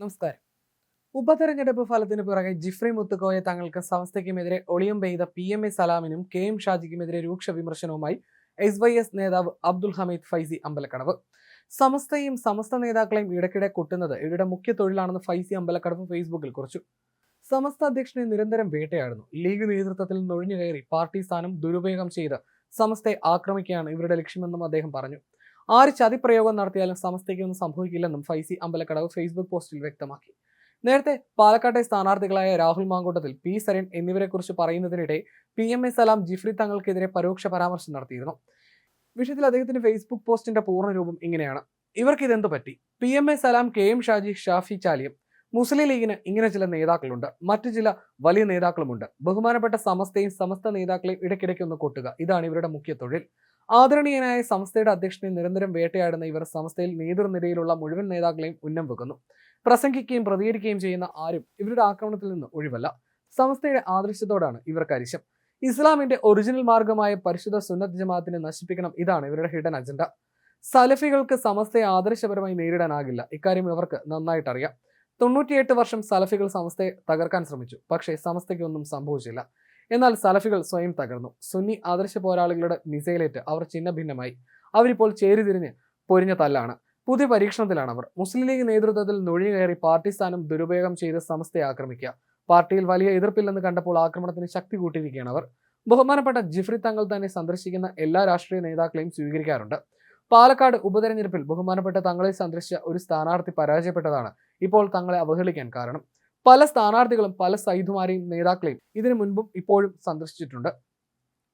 നമസ്കാരം. ഉപതെരഞ്ഞെടുപ്പ് ഫലത്തിന് പുറകെ ജിഫ്രി മുത്തുക്കോയെ തങ്ങൾക്ക് സംസ്ഥയ്ക്കുമെതിരെ ഒളിയം പെയ്ത പി എം എ സലാമിനും കെ എം ഷാജിക്കുമെതിരെ രൂക്ഷ വിമർശനവുമായി എസ് വൈ എസ് നേതാവ് അബ്ദുൽ ഹമീദ് ഫൈസി അമ്പലക്കടവ്. സമസ്തയും സമസ്ത നേതാക്കളെയും ഇടയ്ക്കിടെ കൊട്ടുന്നത് ഇവരുടെ മുഖ്യ തൊഴിലാണെന്ന് ഫൈസി അമ്പലക്കടവ് ഫേസ്ബുക്കിൽ കുറിച്ചു. സമസ്ത അധ്യക്ഷനെ നിരന്തരം വേട്ടയാടുന്നു. ലീഗ് നേതൃത്വത്തിൽ നുഴഞ്ഞു കയറി പാർട്ടി സ്ഥാനം ദുരുപയോഗം ചെയ്ത് സമസ്തയെ ആക്രമിക്കുകയാണ് ഇവരുടെ ലക്ഷ്യമെന്നും അദ്ദേഹം പറഞ്ഞു. ആര് ചതിപ്രയോഗം നടത്തിയാലും സമസ്തയ്ക്കൊന്നും സംഭവിക്കില്ലെന്നും ഫൈസി അമ്പലക്കടവ് ഫേസ്ബുക്ക് പോസ്റ്റിൽ വ്യക്തമാക്കി. നേരത്തെ പാലക്കാട്ടെ സ്ഥാനാർത്ഥികളായ രാഹുൽ മാങ്കോട്ടത്തിൽ പി. സരൺ എന്നിവരെക്കുറിച്ച് പറയുന്നതിനിടെ P. M. A. Salam Jifri തങ്ങൾക്കെതിരെ പരോക്ഷ പരാമർശം നടത്തിയിരുന്നു. വിഷയത്തിൽ അദ്ദേഹത്തിന്റെ ഫേസ്ബുക്ക് പോസ്റ്റിന്റെ പൂർണരൂപം ഇങ്ങനെയാണ്. ഇവർക്ക് ഇതെന്തു പറ്റി? P. M. A. Salam K. M. Shaji Shafi Chaliyam Muslim ലീഗിന് ഇങ്ങനെ ചില നേതാക്കളുണ്ട്. മറ്റു ചില വലിയ നേതാക്കളുമുണ്ട്. ബഹുമാനപ്പെട്ട സമസ്തയും സമസ്ത നേതാക്കളെയും ഇടയ്ക്കിടയ്ക്ക് ഒന്ന് കൊട്ടുക. ഇതാണ് ഇവരുടെ മുഖ്യ തൊഴിൽ. ആദരണീയനായ സംസ്ഥയുടെ അധ്യക്ഷനെ നിരന്തരം വേട്ടയാടുന്ന ഇവർ സംസ്ഥയിൽ നേതൃനിരയിലുള്ള മുഴുവൻ നേതാക്കളെയും ഉന്നം വെക്കുന്നു. പ്രസംഗിക്കുകയും പ്രതികരിക്കുകയും ചെയ്യുന്ന ആരും ഇവരുടെ ആക്രമണത്തിൽ നിന്ന് ഒഴിവല്ല. സംസ്ഥയുടെ ആദർശത്തോടാണ് ഇവർ കരിശം ഇസ്ലാമിന്റെ ഒറിജിനൽ മാർഗമായ പരിശുദ്ധ സുന്നത്ത് ജമാഅത്തിനെ നശിപ്പിക്കണം ഇതാണ് ഇവരുടെ ഹിഡൻ അജണ്ട സലഫികൾക്ക് സമസ്തയെ ആദർശപരമായി നേരിടാനാകില്ല. ഇക്കാര്യം ഇവർക്ക് നന്നായിട്ട് അറിയാം തൊണ്ണൂറ്റിയെട്ട് വർഷം സലഫികൾ സമസ്തയെ തകർക്കാൻ ശ്രമിച്ചു. പക്ഷേ സമസ്തയ്ക്കൊന്നും സംഭവിച്ചില്ല. എന്നാൽ സലഫികൾ സ്വയം തകർന്നു. സുന്നി ആദർശ പോരാളികളുടെ മിസൈലേറ്റ് അവർ ചിഹ്ന ഭിന്നമായി അവരിപ്പോൾ ചേരിതിരിഞ്ഞ് പൊരിഞ്ഞ തല്ലാണ്. പുതിയ പരീക്ഷണത്തിലാണ് അവർ മുസ്ലിം ലീഗ് നേതൃത്വത്തിൽ നുഴഞ്ഞു കയറി പാർട്ടി സ്ഥാനം ദുരുപയോഗം ചെയ്ത് സമസ്തയെ ആക്രമിക്കുക. പാർട്ടിയിൽ വലിയ എതിർപ്പില്ലെന്ന് കണ്ടപ്പോൾ ആക്രമണത്തിന് ശക്തി കൂട്ടിയിരിക്കുകയാണ് അവർ. ബഹുമാനപ്പെട്ട ജിഫ്രി തങ്ങൾ തന്നെ സന്ദർശിക്കുന്ന എല്ലാ രാഷ്ട്രീയ നേതാക്കളെയും സ്വീകരിക്കാറുണ്ട്. പാലക്കാട് ഉപതെരഞ്ഞെടുപ്പിൽ ബഹുമാനപ്പെട്ട തങ്ങളെ സന്ദർശിച്ച ഒരു സ്ഥാനാർത്ഥി പരാജയപ്പെട്ടതാണ്. ഇപ്പോൾ തങ്ങളെ അവഹേളിക്കാൻ കാരണം. പല സ്ഥാനാർത്ഥികളും പല സൈധുമാരെയും നേതാക്കളെയും ഇതിനു മുൻപും ഇപ്പോഴും സന്ദർശിച്ചിട്ടുണ്ട്.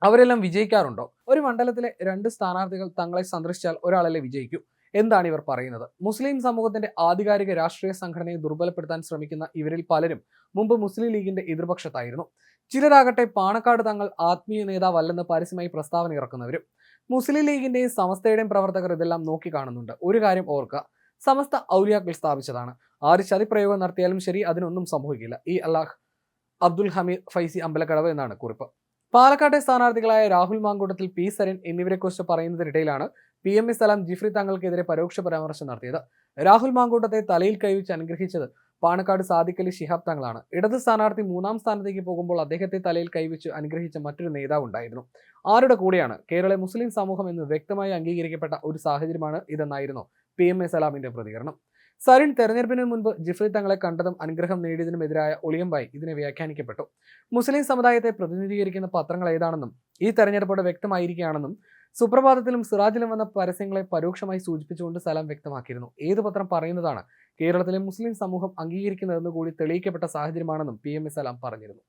അവരെല്ലാം വിജയിക്കാറുണ്ടോ? ഒരു മണ്ഡലത്തിലെ രണ്ട് സ്ഥാനാർത്ഥികൾ തങ്ങളെ സന്ദർശിച്ചാൽ ഒരാളല്ലേ വിജയിക്കൂ? എന്താണ് ഇവർ പറയുന്നത്? മുസ്ലിം സമൂഹത്തിന്റെ ആധികാരിക രാഷ്ട്രീയ സംഘടനയെ ദുർബലപ്പെടുത്താൻ ശ്രമിക്കുന്ന ഇവരിൽ പലരും മുമ്പ് മുസ്ലിം ലീഗിന്റെ എതിർപക്ഷത്തായിരുന്നു. ചിലരാകട്ടെ പാണക്കാട് തങ്ങൾ ആത്മീയ നേതാവല്ലെന്ന് പരസ്യമായി പ്രസ്താവന ഇറക്കുന്നവരും മുസ്ലിം ലീഗിന്റെയും സമസ്തയുടെയും പ്രവർത്തകർ ഇതെല്ലാം നോക്കിക്കാണുന്നുണ്ട്. ഒരു കാര്യം ഓർക്കുക സമസ്ത ഔലിയാക്കൾ സ്ഥാപിച്ചതാണ്. ആര് ചതിപ്രയോഗം നടത്തിയാലും ശരി അതിനൊന്നും സംഭവിക്കില്ല. ഈ അള്ളാഹ് അബ്ദുൽ ഹമീദ് ഫൈസി അമ്പലക്കടവ് എന്നാണ് കുറിപ്പ്. പാലക്കാട്ടെ സ്ഥാനാർത്ഥികളായ രാഹുൽ മാങ്കൂട്ടത്തിൽ പി. സരൻ എന്നിവരെക്കുറിച്ച് പറയുന്നതിനിടയിലാണ് P. M. S. Salam Jifri തങ്ങൾക്കെതിരെ പരോക്ഷ പരാമർശം നടത്തിയത്. രാഹുൽ മാങ്കൂട്ടത്തെ തലയിൽ കൈവച്ച് അനുഗ്രഹിച്ചത് പാണക്കാട് സാദിഖലി ശിഹാബ് തങ്ങളാണ് ഇടത് സ്ഥാനാർത്ഥി മൂന്നാം സ്ഥാനത്തേക്ക് പോകുമ്പോൾ അദ്ദേഹത്തെ തലയിൽ കൈവച്ച് അനുഗ്രഹിച്ച മറ്റൊരു നേതാവ് ഉണ്ടായിരുന്നു. ആരുടെ കൂടെയാണ്? കേരള മുസ്ലിം സമൂഹം എന്ന് വ്യക്തമായി അംഗീകരിക്കപ്പെട്ട ഒരു സാഹചര്യമാണ് ഇതെന്നായിരുന്നു പി. എം. എ സലാമിന്റെ പ്രതികരണം. സരിൻ തെരഞ്ഞെടുപ്പിന് മുൻപ് ജിഫ്രി തങ്ങളെ കണ്ടതും അനുഗ്രഹം നേടിയതിനുമെതിരായ ഒളിയമ്പായി ഇതിനെ വ്യാഖ്യാനിക്കപ്പെട്ടു. മുസ്ലിം സമുദായത്തെ പ്രതിനിധീകരിക്കുന്ന പത്രങ്ങൾ ഏതാണെന്നും ഈ തെരഞ്ഞെടുപ്പോടെ വ്യക്തമായിരിക്കുകയാണെന്നും സുപ്രഭാതത്തിലും സിറാജിലും വന്ന പരസ്യങ്ങളെ പരോക്ഷമായി സൂചിപ്പിച്ചുകൊണ്ട് സലാം വ്യക്തമാക്കിയിരുന്നു. ഏത് പത്രം പറയുന്നതാണ് കേരളത്തിലെ മുസ്ലിം സമൂഹം അംഗീകരിക്കുന്നതെന്ന് കൂടി തെളിയിക്കപ്പെട്ട സാഹചര്യമാണെന്നും പി എം എ സലാം പറഞ്ഞിരുന്നു.